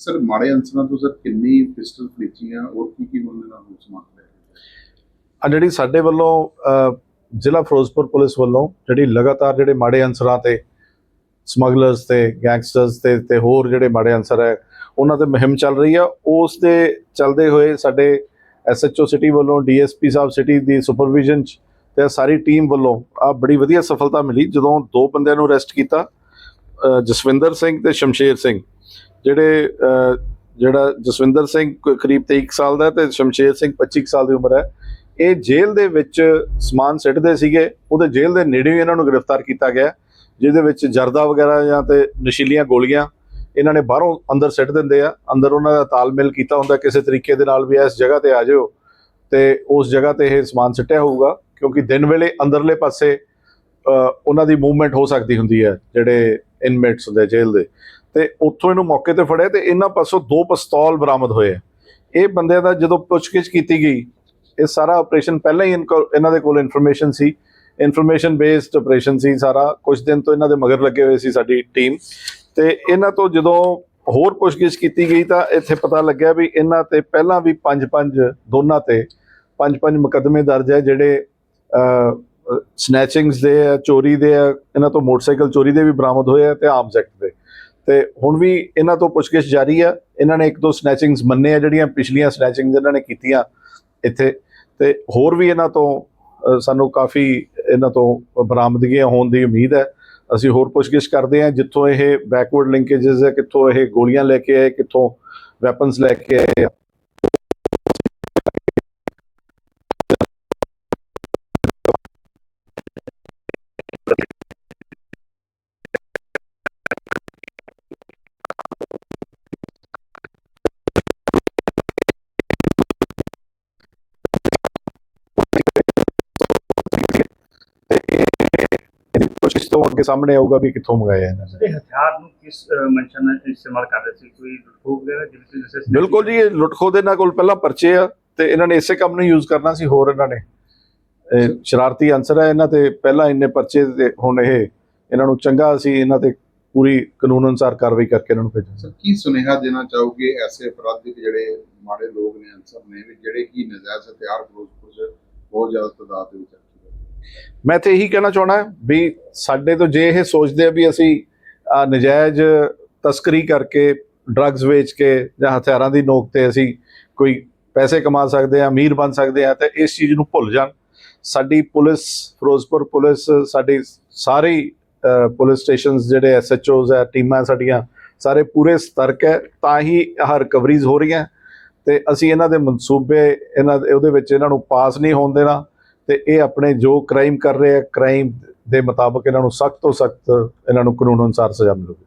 Sir, ਮਾੜੇ ਅੰਸਰਾਂ ਤੋਂ sir ਕਿੰਨੀ ਪਿਸਟਲ ਫਲੀਚੀਆਂ ਔਰ ਕੀ ਕੀ ਉਹਨਾਂ ਨਾਲ ਸਮਾਨ ਲਿਆ ਆ ਜਿਹੜੀ ਸਾਡੇ ਵੱਲੋਂ ਜ਼ਿਲ੍ਹਾ ਫਿਰੋਜ਼ਪੁਰ ਪੁਲਿਸ ਵੱਲੋਂ ਜਿਹੜੀ ਲਗਾਤਾਰ ਜਿਹੜੇ ਮਾੜੇ ਅਨਸਰਾਂ ਤੇ ਸਮਗਲਰਸ ਤੇ ਗੈਂਗਸਟਰਸ ਤੇ ਤੇ ਹੋਰ ਜਿਹੜੇ ਮਾੜੇ ਅਨਸਰ ਹੈ, ਉਹਨਾਂ ਤੇ ਮੁਹਿੰਮ ਚੱਲ ਰਹੀ ਆ। ਉਸ ਦੇ ਚੱਲਦੇ ਹੋਏ ਸਾਡੇ ਐਸਐਚਓ ਸਿਟੀ ਵੱਲੋਂ ਡੀਐਸਪੀ ਸਾਹਿਬ ਸਿਟੀ ਦੀ ਸੁਪਰਵਿਜ਼ਨ ਚ ਤੇ ਸਾਰੀ ਟੀਮ ਵੱਲੋਂ ਆ ਬੜੀ ਵਧੀਆ ਸਫਲਤਾ ਮਿਲੀ। ਜਦੋਂ ਦੋ ਬੰਦਿਆਂ ਨੂੰ ਅਰੈਸਟ ਕੀਤਾ ਜਸਵਿੰਦਰ ਸਿੰਘ ਤੇ ਸ਼ਮਸ਼ੇਰ ਸਿੰਘ ਜਿਹੜੇ ਜਿਹੜਾ ਜਸਵਿੰਦਰ ਸਿੰਘ ਕਰੀਬ 23 ਕੁ ਸਾਲ ਦਾ ਹੈ ਤੇ ਸ਼ਮਸ਼ੇਰ ਸਿੰਘ 25 ਕੁ ਸਾਲ ਦੀ ਉਮਰ ਹੈ। ਇਹ ਜੇਲ੍ਹ ਦੇ ਵਿੱਚ ਸਮਾਨ ਸਿੱਟਦੇ ਸੀਗੇ। ਉਹਦੇ ਜੇਲ੍ਹ ਦੇ ਨੇੜੇ ਹੀ ਇਹਨਾਂ ਨੂੰ ਗ੍ਰਿਫਤਾਰ ਕੀਤਾ ਗਿਆ ਜਿਹਦੇ ਵਿੱਚ ਜਰਦਾ ਵਗੈਰਾ ਜਾਂ ਤੇ ਨਸ਼ੀਲੀਆਂ ਗੋਲੀਆਂ ਇਹਨਾਂ ਨੇ ਬਾਹਰੋਂ ਅੰਦਰ ਸਿੱਟ ਦਿੰਦੇ ਆ। ਅੰਦਰ ਉਹਨਾਂ ਦਾ ਤਾਲਮੇਲ ਕੀਤਾ ਹੁੰਦਾ, ਕਿਸੇ ਤਰੀਕੇ ਦੇ ਨਾਲ ਵੀ ਇਸ ਜਗ੍ਹਾ ਤੇ ਆ ਜਾਓ ਤੇ ਉਸ ਜਗ੍ਹਾ ਤੇ ਇਹ ਸਮਾਨ ਸਿੱਟਿਆ ਹੋਊਗਾ, ਕਿਉਂਕਿ ਦਿਨ ਵੇਲੇ ਅੰਦਰਲੇ ਪਾਸੇ ਉਹਨਾਂ ਦੀ ਮੂਵਮੈਂਟ ਹੋ ਸਕਦੀ ਹੁੰਦੀ ਹੈ, ਜਿਹੜੇ ਇਨਮੇਟਸ ਹੁੰਦੇ ਜੇਲ੍ਹ ਦੇ। ਤੇ ਉੱਥੋਂ ਇਹਨੂੰ ਮੌਕੇ ਤੇ ਫੜਿਆ ਤੇ ਇਹਨਾਂ ਪਾਸੋਂ ਦੋ ਪਿਸਤੌਲ ਬਰਾਮਦ ਹੋਏ ਇਹ ਬੰਦਿਆਂ ਦਾ ਜਦੋਂ ਪੁੱਛਗਿੱਛ ਕੀਤੀ ਗਈ, ਇਹ ਸਾਰਾ ਆਪਰੇਸ਼ਨ ਪਹਿਲਾਂ ਹੀ ਇਨਕੋ- ਇਹਨਾਂ ਦੇ ਕੋਲ ਇਨਫੋਰਮੇਸ਼ਨ ਸੀ। ਇਨਫੋਰਮੇਸ਼ਨ ਬੇਸਡ ਆਪਰੇਸ਼ਨ ਸੀ ਸਾਰਾ। ਕੁਝ ਦਿਨ ਤੋਂ ਇਹਨਾਂ ਦੇ ਮਗਰ ਲੱਗੇ ਹੋਏ ਸੀ ਸਾਡੀ ਟੀਮ ਤੇ ਇਹਨਾਂ ਤੋਂ ਜਦੋਂ ਹੋਰ ਪੁੱਛਗਿੱਛ ਕੀਤੀ ਗਈ ਤਾਂ ਇੱਥੇ ਪਤਾ ਲੱਗਿਆ ਵੀ ਇਹਨਾਂ ਤੇ ਪਹਿਲਾਂ ਵੀ ਪੰਜ ਪੰਜ ਦੋਨਾਂ ਤੇ ਪੰਜ ਪੰਜ ਮੁਕੱਦਮੇ ਦਰਜ ਹੈ ਜਿਹੜੇ ਸਨੈਚਿੰਗਸ ਦੇ ਆ, ਚੋਰੀ ਦੇ ਆ, ਇਹਨਾਂ ਤੋਂ ਮੋਟਰਸਾਈਕਲ ਚੋਰੀ ਦੇ ਵੀ ਬਰਾਮਦ ਹੋਏ ਆ ਤੇ ਆਰਮਸ ਐਕਟ ਦੇ। ਤੇ ਹੁਣ ਵੀ ਇਹਨਾਂ ਤੋਂ ਪੁੱਛਗਿੱਛ ਜਾਰੀ ਆ। ਇਹਨਾਂ ਨੇ ਇੱਕ ਦੋ ਸਨੈਚਿੰਗਸ ਮੰਨੇ ਆ, ਜਿਹੜੀਆਂ ਪਿਛਲੀਆਂ ਸਨੈਚਿੰਗਸ ਇਹਨਾਂ ਨੇ ਕੀਤੀਆਂ ਇੱਥੇ। ਤੇ ਹੋਰ ਵੀ ਇਹਨਾਂ ਤੋਂ ਸਾਨੂੰ ਕਾਫੀ ਇਹਨਾਂ ਤੋਂ ਬਰਾਮਦਗੀਆਂ ਹੋਣ ਦੀ ਉਮੀਦ ਹੈ। ਅਸੀਂ ਹੋਰ ਪੁੱਛਗਿੱਛ ਕਰਦੇ ਹਾਂ, ਜਿੱਥੋਂ ਇਹ ਬੈਕਵਰਡ ਲਿੰਕੇजेस ਹੈ, ਕਿੱਥੋਂ ਇਹ ਗੋਲੀਆਂ ਲੈ ਕੇ ਆਏ, ਕਿੱਥੋਂ ਵੈਪਨਸ ਲੈ ਕੇ ਆਏ। ਅੱਗੇ ਸਾਹਮਣੇ ਆਊਗਾ ਵੀ ਕਿੱਥੋਂ ਮੰਗਾਇਆ ਇਹਨਾਂ ਨੇ। ਇਹ ਹਥਿਆਰ ਨੂੰ ਕਿਸ ਮਨਸ਼ਾ ਨਾਲ ਇਸਤੇਮਾਲ ਕਰਦੇ ਸੀ? ਕੋਈ ਲੁੱਟ ਵਗੈਰਾ ਜਿਵੇਂ ਤੁਸੀਂ ਬਿਲਕੁਲ ਜੀ ਇਹ ਲੁੱਟਖੋ ਦੇ ਨਾਲ ਕੋਲ ਪਹਿਲਾਂ ਪਰਚੇ ਆ ਤੇ ਇਹਨਾਂ ਨੇ ਇਸੇ ਕੰਮ ਨੂੰ ਯੂਜ਼ ਕਰਨਾ ਸੀ ਹੋਰ ਇਹਨਾਂ ਨੇ। ਇਹ ਸ਼ਰਾਰਤੀ ਅਨਸਰ ਹੈ ਇਹਨਾਂ ਤੇ ਪਹਿਲਾਂ ਇੰਨੇ ਪਰਚੇ ਤੇ ਹੁਣ ਇਹ ਇਹਨਾਂ ਨੂੰ ਚੰਗਾ ਸੀ ਇਹਨਾਂ ਤੇ ਪੂਰੀ ਕਾਨੂੰਨ ਅਨੁਸਾਰ ਕਾਰਵਾਈ ਕਰਕੇ ਇਹਨਾਂ ਨੂੰ ਭੇਜਣਾ ਸਰ ਕੀ ਸੁਨੇਹਾ ਦੇਣਾ ਚਾਹੋਗੇ ਐਸੇ ਅਪਰਾਧਿਕ ਜਿਹੜੇ ਮਾੜੇ ਲੋਕ ਨੇ ਅੰਸਰ ਨੇ ਵੀ ਜਿਹੜੇ ਕੀ ਨਜਾਇਜ਼ ਹਥਿਆਰ ਫਿਰੋਜ਼ਪੁਰ 'ਚ ਬਹੁਤ ਜ਼ਿਆਦਾ ਤਾਦਾਦ ਦੇ ਵਿੱਚ। ਮੈਂ ਤੇ ਇਹੀ ਕਹਿਣਾ ਚਾਹਣਾ ਵੀ ਸਾਡੇ ਤੋਂ ਜੇ ਇਹ ਸੋਚਦੇ ਆ ਵੀ ਅਸੀਂ ਅਹ, ਨਜਾਇਜ਼ ਤਸਕਰੀ ਕਰਕੇ ਡਰੱਗਸ ਵੇਚ ਕੇ ਜਾਂ ਹਥਿਆਰਾਂ ਦੀ ਨੋਕ ਤੇ ਅਸੀਂ ਕੋਈ ਪੈਸੇ ਕਮਾ ਸਕਦੇ ਆ ਅਮੀਰ ਬਣ ਸਕਦੇ ਆ ਤਾਂ ਇਸ ਚੀਜ਼ ਨੂੰ ਭੁੱਲ ਜਾਣ। ਸਾਡੀ ਪੁਲਿਸ ਫਿਰੋਜ਼ਪੁਰ ਪੁਲਿਸ ਸਾਡੀ ਸਾਰੀ ਪੁਲਿਸ ਸਟੇਸ਼ਨਸ ਜਿਹੜੇ ਐਸਐਚਓਜ਼ ਆ ਟੀਮਾਂ ਸਾਡੀਆਂ ਸਾਰੇ ਪੂਰੇ ਸਤਰਕ ਹੈ ਤਾਂ ਹੀ ਆਹ ਰਿਕਵਰੀਜ਼ ਹੋ ਰਹੀਆਂ। ਤੇ ਅਸੀਂ ਇਹਨਾਂ ਦੇ ਮਨਸੂਬੇ ਇਹਨਾਂ ਦੇ ਉਹਦੇ ਵਿੱਚ ਇਹਨਾਂ ਨੂੰ ਪਾਸ ਨਹੀਂ ਹੋਣ ਦੇਣਾ। ਤੇ ਇਹ ਆਪਣੇ ਜੋ ਕ੍ਰਾਈਮ ਕਰ ਰਹੇ ਆ ਕ੍ਰਾਈਮ ਦੇ ਮੁਤਾਬਕ ਇਹਨਾਂ ਨੂੰ ਸਖਤ ਤੋਂ ਸਖਤ ਇਹਨਾਂ ਨੂੰ ਕਾਨੂੰਨ ਅਨੁਸਾਰ ਸਜ਼ਾ ਮਿਲੂਗੀ।